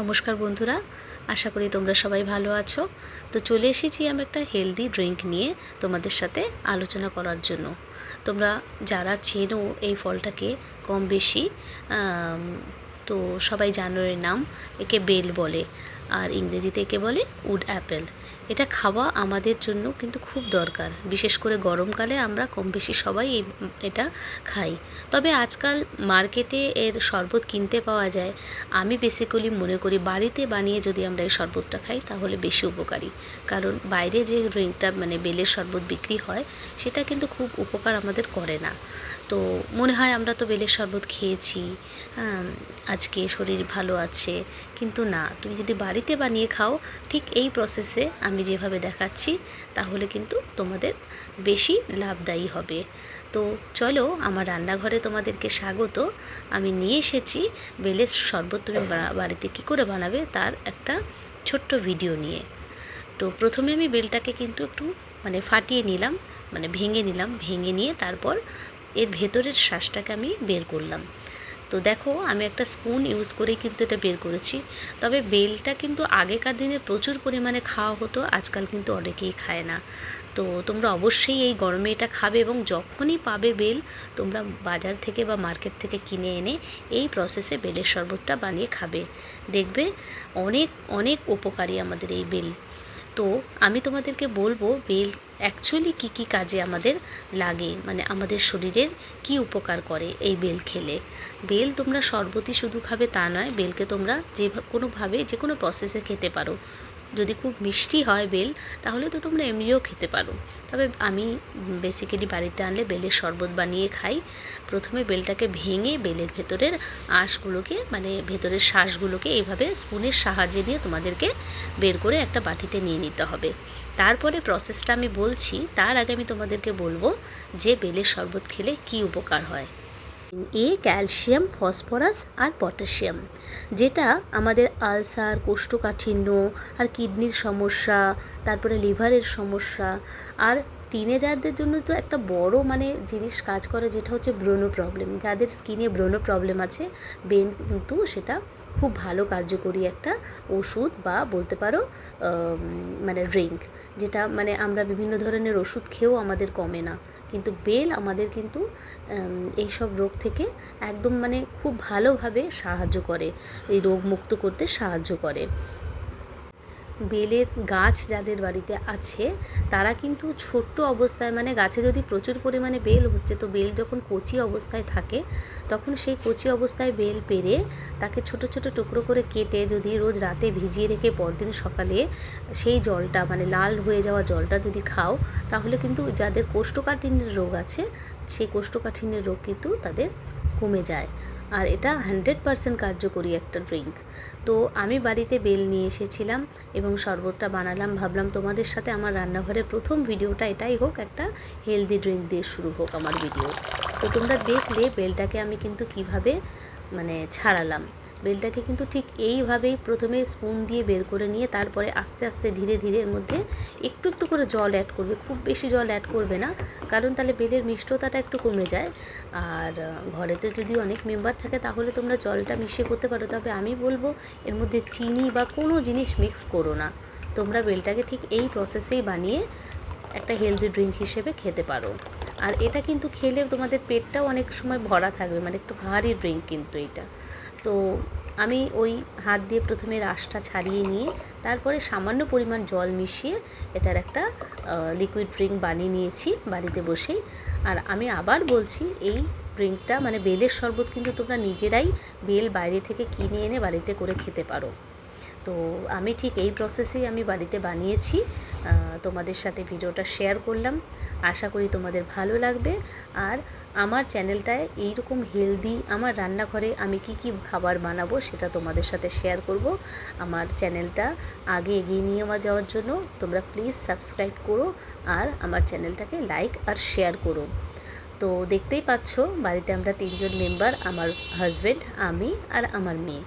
নমস্কার বন্ধুরা, আশা করি তোমরা সবাই ভালো আছো। তো চলে এসেছি আমি একটা হেলদি ড্রিঙ্ক নিয়ে তোমাদের সাথে আলোচনা করার জন্য। তোমরা যারা চেনো এই ফলটাকে কম বেশি তো সবাই জানো এর নাম, একে বেল বলে। আর ইংরেজিতে একে বলে উড অ্যাপেল। এটা খাওয়া আমাদের জন্য কিন্তু খুব দরকার। বিশেষ করে গরমকালে আমরা কম বেশি সবাই এটা খাই। তবে আজকাল মার্কেটে এর শরবত কিনতে পাওয়া যায়। আমি বেসিক্যালি মনে করি বাড়িতে বানিয়ে যদি আমরা এই শরবতটা খাই তাহলে বেশি উপকারী। কারণ বাইরে যে ড্রিঙ্কটা মানে বেলের শরবত বিক্রি হয়, সেটা কিন্তু খুব উপকার আমাদের করে না। তো মনে হয় আমরা তো বেলের শরবত খেয়েছি আজকে শরীর ভালো আছে। কিন্তু না, তুমি যদি বাড়িতে বানিয়ে খাও, ঠিক এই প্রসেসে আমি যেভাবে দেখাচ্ছি, তাহলে কিন্তু তোমাদের বেশি লাভদায়ী হবে। তো চলো, আমার রান্নাঘরে তোমাদেরকে স্বাগত। আমি নিয়ে এসেছি বেলের শরবত তুমি বাড়িতে কী করে বানাবে তার একটা ছোট্ট ভিডিও নিয়ে। তো প্রথমে আমি বেলটাকে কিন্তু একটু মানে ফাটিয়ে নিলাম মানে ভেঙে নিলাম, ভেঙে নিয়ে তারপর এর ভেতরের শ্বাসটাকে আমি বের করলাম। তো দেখো, আমি একটা স্পুন ইউজ করেই কিন্তু এটা বের করেছি। তবে বেলটা কিন্তু আগেকার দিনে প্রচুর পরিমাণে খাওয়া হতো, আজকাল কিন্তু অনেকেই খায় না। তো তোমরা অবশ্যই এই গরমে এটা খাবে এবং যখনই পাবে বেল, তোমরা বাজার থেকে বা মার্কেট থেকে কিনে এনে এই প্রসেসে বেলের শরবতটা বানিয়ে খাবে। দেখবে অনেক অনেক উপকারী আমাদের এই বেল। তো আমি তোমাদেরকে বলব, বেল অ্যাকচুয়ালি কি কি কাজে আমাদের লাগে মানে আমাদের শরীরের কি উপকার করে এই বেল খেলে। বেল তোমরা শরবতি শুধু খাবে তা নয়, বেলকে তোমরা যে কোনোভাবে যে কোনো প্রসেসে খেতে পারো। যদি খুব মিষ্টি হয় বেল, তাহলে তো তোমরা এমনিও খেতে পারো। তবে আমি বেসিক্যালি বাড়িতে আনলে বেলের শরবত বানিয়ে খাই। প্রথমে বেলটাকে ভেঙে বেলের ভেতরের আঁশগুলোকে মানে ভেতরের শ্বাসগুলোকে এইভাবে স্পুনের সাহায্যে নিয়ে তোমাদেরকে বের করে একটা বাটিতে নিয়ে নিতে হবে। তারপরে প্রসেসটা আমি বলছি, তার আগে আমি তোমাদেরকে বলব যে বেলের শরবত খেলে কি উপকার হয়। এ, ক্যালসিয়াম, ফসফরাস আর পটাশিয়াম, যেটা আমাদের আলসার, কোষ্ঠকাঠিন্য আর কিডনির সমস্যা, তারপরে লিভারের সমস্যা আর টিনেজারদের জন্য তো একটা বড় মানে জিনিস কাজ করে যেটা হচ্ছে ব্রণ প্রবলেম। যাদের স্কিনে ব্রণ প্রবলেম আছে, বেন কিন্তু সেটা খুব ভালো কার্যকরী একটা ওষুধ বা বলতে পারো মানে ড্রিঙ্ক। যেটা মানে আমরা বিভিন্ন ধরনের ওষুধ খেয়েও আমাদের কমে না। কিন্তু বেল আমাদের কিন্তু এই সব রোগ থেকে একদম মানে খুব ভালোভাবে সাহায্য করে। এই রোগ মুক্ত করতে সাহায্য করে। বেলের গাছ যাদের বাড়িতে আছে, তারা কিন্তু ছোট্ট অবস্থায় মানে গাছে যদি প্রচুর পরিমাণে বেল হচ্ছে, তো বেল যখন কচি অবস্থায় থাকে, তখন সেই কচি অবস্থায় বেল পেরে তাকে ছোট ছোট টুকরো করে কেটে যদি রোজ রাতে ভিজিয়ে রেখে পরদিন সকালে সেই জলটা মানে লাল হয়ে যাওয়া জলটা যদি খাও, তাহলে কিন্তু যাদের কোষ্ঠকাঠিন্যের রোগ আছে, সেই কোষ্ঠকাঠিন্যের রোগ কিন্তু তাদের কমে যায়। আর এটা হান্ড্রেড পারসেন্ট কার্যকরী একটা ড্রিঙ্ক। তো আমি বাড়িতে বেল নিয়ে এসেছিলাম এবং শরবতটা বানালাম, ভাবলাম তোমাদের সাথে আমার রান্নাঘরে প্রথম ভিডিওটা এটাই হোক, একটা হেলদি ড্রিঙ্ক দিয়ে শুরু হোক আমার ভিডিও। তো তোমরা দেখলে বেলটাকে আমি কিন্তু কীভাবে মানে ছাড়ালাম। বেলটাকে কিন্তু ঠিক এইভাবেই প্রথমে স্পুন দিয়ে বের করে নিয়ে তারপরে আস্তে আস্তে ধীরে ধীরে এর মধ্যে একটু একটু করে জল অ্যাড করবে। খুব বেশি জল অ্যাড করবে না, কারণ তাহলে বেলের মিষ্টতাটা একটু কমে যায়। আর ঘরেতে যদি অনেক মেম্বার থাকে তাহলে তোমরা জলটা মিশিয়ে করতে পারো। তবে আমি বলব এর মধ্যে চিনি বা কোনো জিনিস মিক্স করো না। তোমরা বেলটাকে ঠিক এই প্রসেসেই বানিয়ে একটা হেলদি ড্রিঙ্ক হিসেবে খেতে পারো। আর এটা কিন্তু খেলে তোমাদের পেটটাও অনেক সময় ভরা থাকবে মানে একটু ভারী ড্রিঙ্ক কিন্তু এটা। তো আমি ওই হাত দিয়ে প্রথমে রাসটা ছাড়িয়ে নিয়ে তারপরে সামান্য পরিমাণ জল মিশিয়ে এটার একটা লিকুইড ড্রিঙ্ক বানিয়ে নিয়েছি বাড়িতে বসেই। আর আমি আবার বলছি, এই ড্রিঙ্কটা মানে বেলের শরবত কিন্তু তোমরা নিজেরাই বেল বাইরে থেকে কিনে এনে বাড়িতে করে খেতে পারো। তো আমি ঠিক এই প্রসেসেই আমি বাড়িতে বানিয়েছি। তোমাদের সাথে ভিডিওটা শেয়ার করলাম। আশা করি তোমাদের ভালো লাগবে। আর আমার চ্যানেলটায় এইরকম হেলদি আমার রান্নাঘরে আমি কি কি খাবার বানাবো সেটা তোমাদের সাথে শেয়ার করব। আমার চ্যানেলটা আগে এগিয়ে নিয়ে যাওয়ার জন্য তোমরা প্লিজ সাবস্ক্রাইব করো আর আমার চ্যানেলটাকে লাইক আর শেয়ার করো। তো দেখতেই পাচ্ছ, বাড়িতে আমরা তিনজন মেম্বার আমার হাজব্যান্ড আমি আর আমার মেয়ে।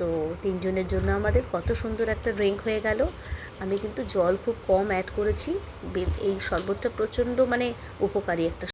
তো তিনজনের জন্য আমাদের কত সুন্দর একটা ড্রিঙ্ক হয়ে গেল। আমি কিন্তু জল খুব কম অ্যাড করেছি। এই শরবতটা প্রচণ্ড মানে উপকারী একটা